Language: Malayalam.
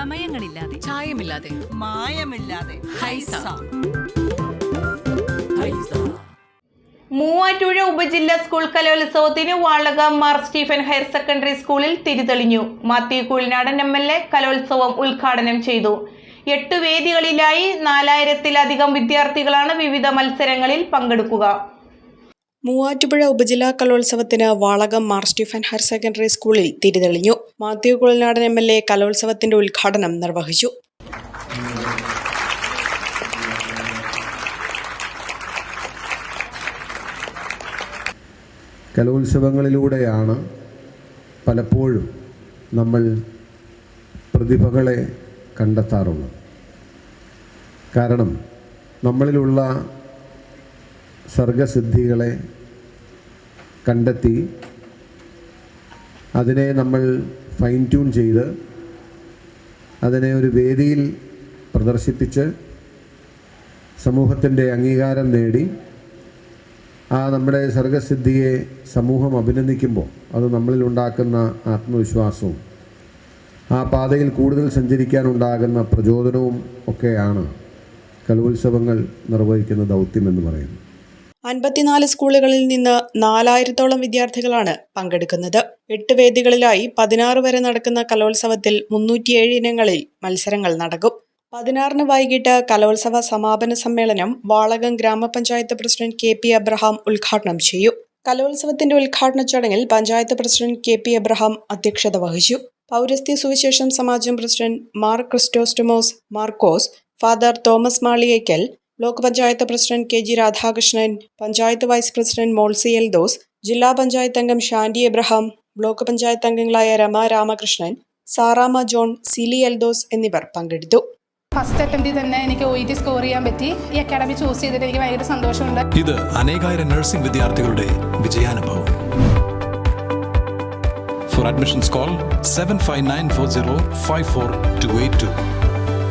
ചമയങ്ങളില്ലാതെ ചായമില്ലാതെ. മായമില്ലാതെ. ഹൈസ. മൂവാറ്റുപുഴ ഉപജില്ലാ സ്കൂൾ കലോത്സവത്തിന് Valakam Mar Stephen higher secondary സ്കൂളിൽ തിരിതെളിഞ്ഞു. Mathew Kuzhinadan M L A കലോത്സവം ഉദ്ഘാടനം ചെയ്തു. എട്ട് വേദികളിലായി നാലായിരത്തിലധികം വിദ്യാർത്ഥികളാണ് വിവിധ മത്സരങ്ങളിൽ പങ്കെടുക്കുക. മൂവാറ്റുപുഴ ഉപജില്ലാ കലോത്സവത്തിന് Valakam Mar Stephen higher secondary സ്കൂളിൽ തിരിതെളിഞ്ഞു. Mathew Kulanadan M L A കലോത്സവത്തിന്റെ ഉദ്ഘാടനം നിർവഹിച്ചു. കലോത്സവങ്ങളിലൂടെയാണ് പലപ്പോഴും നമ്മൾ പ്രതിഭകളെ കണ്ടെത്താറുള്ളത്. കാരണം നമ്മളിലുള്ള സർഗസിദ്ധികളെ കണ്ടെത്തി അതിനെ നമ്മൾ ഫൈൻ ട്യൂൺ ചെയ്ത് അതിനെ ഒരു വേദിയിൽ പ്രദർശിപ്പിച്ച് സമൂഹത്തിന്റെ അംഗീകാരം നേടി ആ നമ്മുടെ സർഗസിദ്ധിയെ സമൂഹം അഭിനന്ദിക്കുമ്പോൾ അത് നമ്മളിൽ ഉണ്ടാക്കുന്ന ആത്മവിശ്വാസവും ആ പാതയിൽ കൂടുതൽ സഞ്ചരിക്കാനുണ്ടാകുന്ന പ്രചോദനവും ഒക്കെയാണ് കലോത്സവങ്ങൾ നിർവഹിക്കുന്ന ദൗത്യം എന്ന് പറയുന്നത്. അൻപത്തിനാല് സ്കൂളുകളിൽ നിന്ന് നാലായിരത്തോളം വിദ്യാർത്ഥികളാണ് പങ്കെടുക്കുന്നത്. എട്ട് വേദികളിലായി പതിനാറ് വരെ നടക്കുന്ന കലോത്സവത്തിൽ മുന്നൂറ്റിയേഴ് ഇനങ്ങളിൽ മത്സരങ്ങൾ നടക്കും. പതിനാറിന് വൈകിട്ട് കലോത്സവ സമാപന സമ്മേളനം വാളകം ഗ്രാമപഞ്ചായത്ത് പ്രസിഡന്റ് കെ പി അബ്രഹാം ഉദ്ഘാടനം ചെയ്യും. കലോത്സവത്തിന്റെ ഉദ്ഘാടന ചടങ്ങിൽ panchayat president K P Abraham അധ്യക്ഷത വഹിച്ചു. പൗരസ്ത്യ സുവിശേഷം സമാജം president Mar Chrysostomos Markose father Thomas Maliyekkal block panchayat president K G Radhakrishnan panchayat vice president Molsy Eldhose ജില്ലാ പഞ്ചായത്ത് അംഗം ഷാൻഡി എബ്രഹാം ബ്ലോക്ക് പഞ്ചായത്ത് അംഗങ്ങളായ രമ രാമകൃഷ്ണൻ സാറാമ ജോൺ സിലി എൽദോസ് എന്നിവർ പങ്കെടുത്തു. ഫസ്റ്റ് അറ്റംപ്റ്റിൽ തന്നെ എനിക്ക് ഒ ടി സ്കോർ ചെയ്യാൻ പറ്റി. ഈ അക്കാഡമി ചൂസ് ചെയ്തിട്ട് എനിക്ക് ഭയങ്കര സന്തോഷമുണ്ട്. ഇത് അനേകായിരം നഴ്സിംഗ് വിദ്യാർത്ഥികളുടെ വിജയാനുഭവം. For admissions call seven five nine four zero five four two eight two